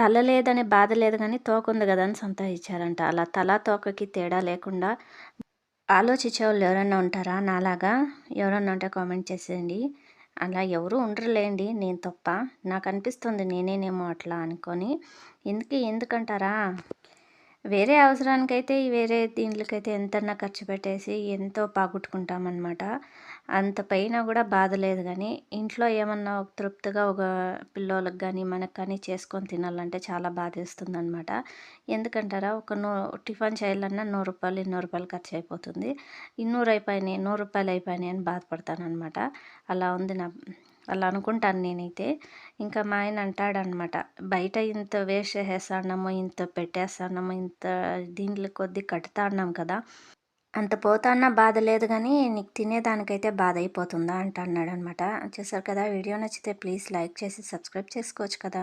తల లేదని బాధ లేదు కానీ తోక ఉంది కదా అని సంతోషించారంట. ఇచ్చారంట అలా తల తోకకి తేడా లేకుండా ఆలోచించే వాళ్ళు ఎవరైనా ఉంటారా? నాలాగా ఎవరన్నా ఉంటే కామెంట్ చేసేయండి. అలా ఎవరు ఉండరులేండి. నేను తప్ప. నాకు అనిపిస్తుంది నేనేనేమో అట్లా అనుకొని. ఎందుకు? ఎందుకంటారా? వేరే అవసరానికైతే వేరే దీంట్లకైతే ఎంతన్నా ఖర్చు పెట్టేసి ఎంతో బాగుట్టుకుంటామన్నమాట. అంత పైన కూడా బాధ లేదు కానీ ఇంట్లో ఏమన్నా ఒక తృప్తిగా ఒక పిల్లోళ్ళకి కానీ మనకు కానీ చేసుకొని తినాలంటే చాలా బాధేస్తుంది అనమాట ఎందుకంటారా ఒక నూ టిఫిన్ చేయాలన్నా నూరు రూపాయలు ఇన్నూరు రూపాయలు ఖర్చు అయిపోతుంది. ఇన్నూరు అయిపోయినాయి నూరు రూపాయలు అయిపోయినాయి అని బాధపడతానమాట అలా ఉంది నా అలా అనుకుంటాను నేనైతే. ఇంకా మా ఆయన అంటాడనమాట బయట ఇంత వేస్ట్ చేసేస్తున్నాము ఇంత పెట్టేస్తున్నాము ఇంత దీంట్లో కొద్ది కట్టుతా అన్నాం కదా అంత పోతాన్నా బాధ లేదు కానీ నీకు తినేదానికైతే బాధ అయిపోతుందా అంట అనమాట చూసారు కదా వీడియో నచ్చితే ప్లీజ్ లైక్ చేసి సబ్స్క్రైబ్ చేసుకోవచ్చు కదా.